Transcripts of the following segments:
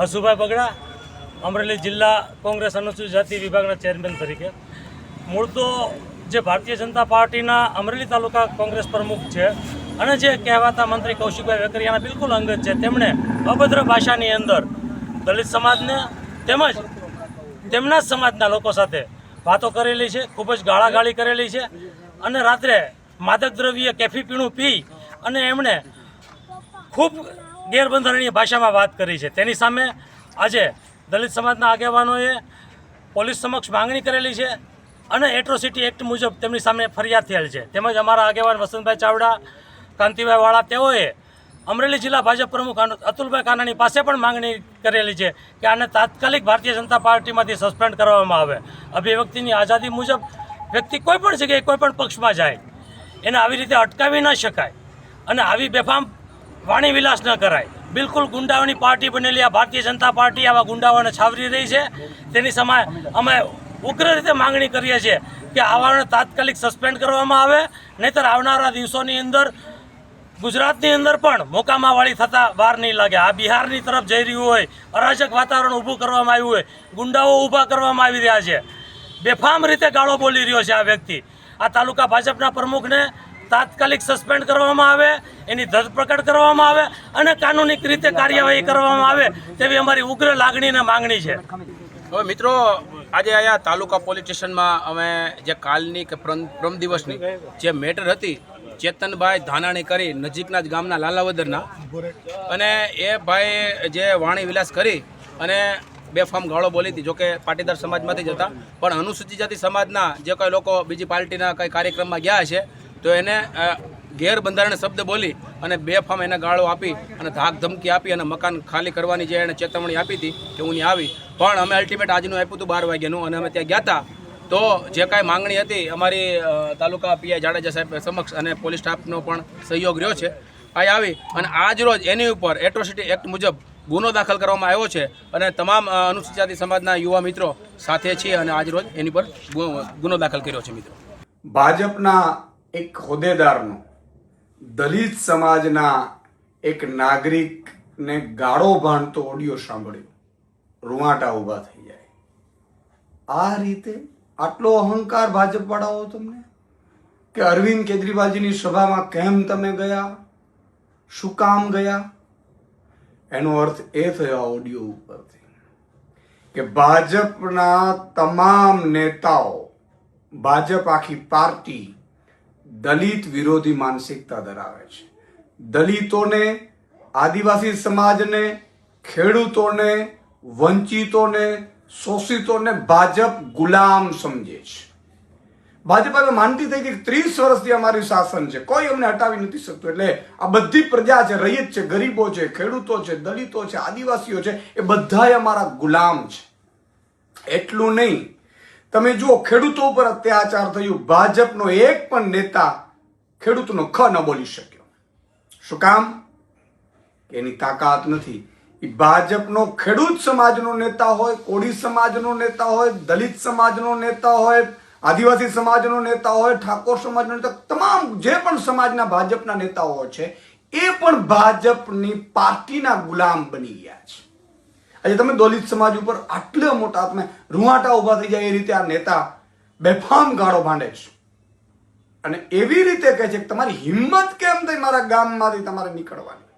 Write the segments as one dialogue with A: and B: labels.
A: હસુભાઈ બગડા, અમરેલી જિલ્લા કોંગ્રેસ અનુસૂચિત જાતિ વિભાગના ચેરમેન તરીકે. મૂળ તો જે ભારતીય જનતા પાર્ટીના અમરેલી તાલુકા કોંગ્રેસ પ્રમુખ છે અને જે કહેવાતા મંત્રી કૌશિકભાઈ વેકરિયાના બિલકુલ અંગત છે. તેમણે અભદ્ર ભાષાની અંદર દલિત સમાજને તેમજ તેમના સમાજના લોકો સાથે વાતો કરેલી છે, ખૂબ જ ગાળાગાળી કરેલી છે અને રાત્રે માદક દ્રવ્ય, કેફી પીણું પી અને એમણે ખૂબ ગેરબંધારણીય ભાષામાં વાત કરી છે. તેની સામે આજે દલિત સમાજના આગેવાનોએ પોલીસ સમક્ષ માંગણી કરેલી છે અને એટ્રોસિટી એક્ટ મુજબ તેમની સામે ફરિયાદ થયેલ છે. તેમજ અમારા આગેવાન વસંતભાઈ ચાવડા, કાંતિભાઈ વાળા તેઓએ અમરેલી જિલ્લા ભાજપ પ્રમુખ અતુલભાઈ કાનાણી પાસે પણ માંગણી કરેલી છે કે આને તાત્કાલિક ભારતીય જનતા પાર્ટીમાંથી સસ્પેન્ડ કરવામાં આવે. અભિવ્યક્તિની આઝાદી મુજબ વ્યક્તિ કોઈ પણ જગ્યાએ કોઈ પણ પક્ષમાં જાય, એને આવી રીતે અટકાવી ન શકાય અને આવી બેફામ વાણી વિલાસ ન કરાય. બિલકુલ ગુંડાઓની પાર્ટી બનેલી આ ભારતીય જનતા પાર્ટી આવા ગુંડાઓને છાવરી રહી છે. તેની સમય અમે ઉગ્ર રીતે માંગણી કરીએ છીએ કે આવાને તાત્કાલિક સસ્પેન્ડ કરવામાં આવે, નહીતર આવનારા દિવસોની અંદર ગુજરાતની અંદર પણ મોકામાવાળી થતાં વાર નહીં લાગે. આ બિહારની તરફ જઈ રહ્યું હોય, અરાજક વાતાવરણ ઊભું કરવામાં આવ્યું હોય, ગુંડાઓ ઊભા કરવામાં આવી રહ્યા છે. બેફામ રીતે ગાળો બોલી રહ્યો છે આ વ્યક્તિ. આ તાલુકા ભાજપના પ્રમુખને તાત્કાલિક સસ્પેન્ડ કરવામાં આવે, એની ધરપકડ કરવામાં આવે અને કાનૂની રીતે કાર્યવાહી કરવામાં આવે તેવી અમારી ઉગ્ર લાગણી અને માંગણી છે.
B: હવે મિત્રો, આજે અહીંયા તાલુકા પોલીસ સ્ટેશનમાં અમે જે કાલની કે પ્રમ દિવસની જે મેટર હતી, ચેતનભાઈ ધાનાણી કરી નજીકના જ ગામના લાલાવદરના. અને એ ભાઈ જે વાણી વિલાસ કરી અને બે બેફામ ગાળો બોલી હતી, જોકે પાટીદાર સમાજમાંથી જ હતા. પણ અનુસૂચિત જાતિ સમાજના જે કોઈ લોકો બીજી પાર્ટીના કંઈ કાર્યક્રમમાં ગયા છે તો એને ગેરબંધારણ શબ્દ બોલી અને બેફામ એને ગાળો આપી અને ધાક ધમકી આપી અને મકાન ખાલી કરવાની જે એને ચેતવણી આપી હતી કે હું નહીં આવી. પણ અમે અલ્ટિમેટ આજનું આપ્યું હતું બાર વાગ્યાનું અને અમે ત્યાં ગયા હતા. તો જે કાંઈ માંગણી હતી અમારી તાલુકા પીઆઈ જાડેજા સાહેબ સમક્ષ અને પોલીસ સ્ટાફનો પણ સહયોગ રહ્યો છે. આ આવી અને આજ રોજ એની ઉપર એટ્રોસિટી એક્ટ મુજબ ગુનો દાખલ કરવામાં આવ્યો છે અને તમામ અનુસૂચિત સમાજના યુવા મિત્રો સાથે છીએ અને આજ રોજ એની પર ગુનો દાખલ કર્યો છે મિત્રો.
C: ભાજપના એક હોદ્દેદારનો. દલિત સમાજના એક નાગરિકને ગાળો ભાંડતો ઓડિયો સાંભળ્યો. રૂવાટા ઊભા થઈ જાય. આ રીતે આટલો અહંકાર ભાજપ વાળાઓ તમને? કે અરવિંદ કેજરીવાલજીની સભામાં કેમ તમે ગયા? શું કામ ગયા? એનો અર્થ એ થયો આ ઓડિયો ઉપરથી, કે ભાજપના તમામ નેતાઓ, ભાજપ આખી પાર્ટી દલિત વિરોધી માનસિકતા ધરાવે છે. દલિતોને, આદિવાસી સમાજને, ખેડૂતોને, વંચિતોને, શોષિતોને ભાજપ ગુલામ સમજે છે. ભાજપ હવે માનતી થઈ કે ત્રીસ વર્ષથી અમારી શાસન છે. કોઈ અમને હટાવી નથી શકતું. એટલે આ બધી પ્રજા છે રૈયત છે, ગરીબો છે, ખેડૂતો છે, દલિતો છે, આદિવાસીઓ છે, એ બધા અમારા ગુલામ છે. એટલું નહીં. તમે જુઓ, ખેડૂતો ઉપર અત્યાચાર થયું. ભાજપનો એક પણ નેતા ખેડૂતનો ખ ન બોલી શક્યો. શું કામ? એની તાકાત નથી. એ ભાજપનો ખેડૂત સમાજનો નેતા હોય, કોળી સમાજનો નેતા હોય, દલિત સમાજનો નેતા હોય, આદિવાસી સમાજનો નેતા હોય, ઠાકોર સમાજનો નેતા તમામ જે પણ સમાજના ભાજપના નેતાઓ છે, એ પણ ભાજપની પાર્ટીના ગુલામ બની ગયા છે. આજે તમે દલિત સમાજ ઉપર આટલા મોટા તમે રૂવાટા ઊભા થઈ જાય એ રીતે આ નેતા બેફામ ગાળો ભાંડે છે. અને એવી રીતે કહે છે કે તમારી હિંમત કેમ થઈ મારા ગામમાંથી તમારે નીકળવાની?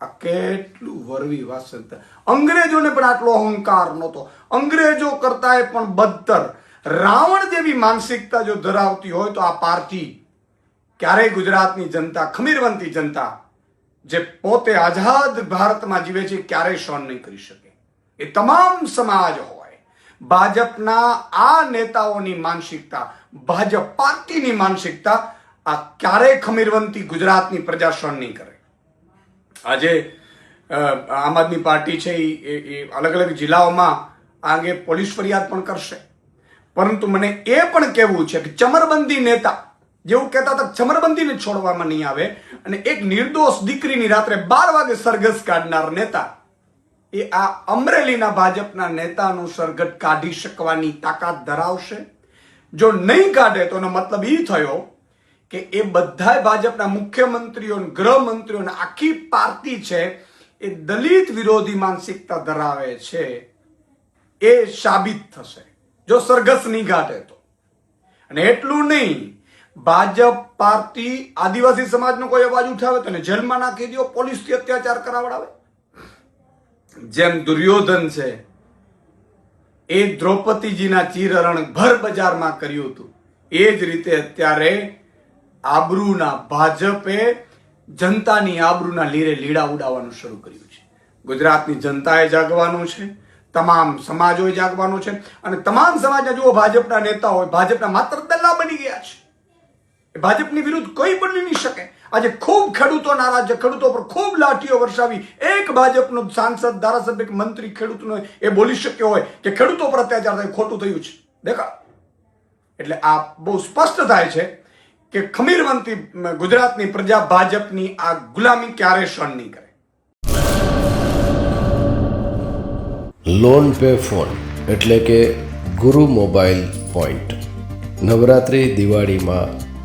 C: આ કેટલું વરવી વાસંત અંગ્રેજોને પણ આટલો અહંકાર નહોતો. અંગ્રેજો કરતા પણ બદતર. રાવણ જેવી માનસિકતા જો ધરાવતી હોય તો આ પાર્ટી ક્યારેય ગુજરાતની જનતા, ખમીરવંતી જનતા જે પોતે આઝાદ ભારતમાં જીવે છે, ક્યારેય સહન નહીં કરી શકે. એ તમામ સમાજ હોય, ભાજપના આ નેતાઓની માનસિકતા, ભાજપ પાર્ટીની માનસિકતા, આ ક્યારેય ખમીરવંતી ગુજરાતની પ્રજા સહન નહીં કરે. આજે આમ આદમી પાર્ટી છે એ- અલગ અલગ જિલ્લાઓમાં આ અંગે પોલીસ ફરિયાદ પણ કરશે. પરંતુ મને એ પણ કહેવું છે કે ચમરબંધી નેતા જેવું કહેતા હતા ચમરબંધીને છોડવામાં નહીં આવે. અને એક નિર્દોષ દીકરીની રાત્રે બાર વાગે સરઘસ કાઢનાર નેતા એ આ અમરેલીના ભાજપના નેતાનું સરઘટ કાઢી શકવાની તાકાત ધરાવશે. જો નહીં કાઢે તો એનો મતલબ એ થયો કે એ બધા ભાજપના મુખ્યમંત્રીઓ ગૃહમંત્રીઓ આખી પાર્ટી છે એ દલિત વિરોધી માનસિકતા ધરાવે છે. એ સાબિત થશે. જો સરઘસ નહીં કાઢે તો. અને એટલું નહીં ભાજપ પાર્ટી આદિવાસી સમાજનો કોઈ અવાજ ઉઠાવે તો એને જેલમાં નાખી દો પોલીસથી અત્યાચાર કરાવડાવે. જેમ દુર્યોધન છે, એ દ્રૌપદીજીના ચીરહરણ ભર બજારમાં કર્યું હતું. એ જ રીતે અત્યારે આબરૂના ભાજપે જનતાની આબરૂના લીરે લીડા ઉડાવવાનું શરૂ કર્યું છે. ગુજરાતની જનતાએ જાગવાનું છે, તમામ સમાજોએ જાગવાનું છે અને તમામ સમાજના જુઓ ભાજપના નેતા હોય ભાજપના માત્ર દલ્લા બની ગયા છે. ભાજપની વિરુદ્ધ કોઈ બની નહીં શકે. આજે ખૂબ ખેડૂતો નારાજ છે ખેડૂતો પર ખૂબ લાઠીઓ વરસાવી એક ભાજપનો સાંસદ, ધારાસભ્ય મંત્રી ખેડૂતનો એ બોલી શક્યો હોય કે ખેડૂતો પર અત્યાચાર થાય, ખોટું થયું છે. દેખા એટલે આ બહુ સ્પષ્ટ થાય છે કે ખમીરવંતી ગુજરાતની પ્રજા ભાજપની આ ગુલામી ક્યારે સહન નહીં કરે.
D: લોન પે ફોન એટલે કે ગુરુ મોબાઈલ પોઈન્ટ. નવરાત્રિ દિવાળીમાં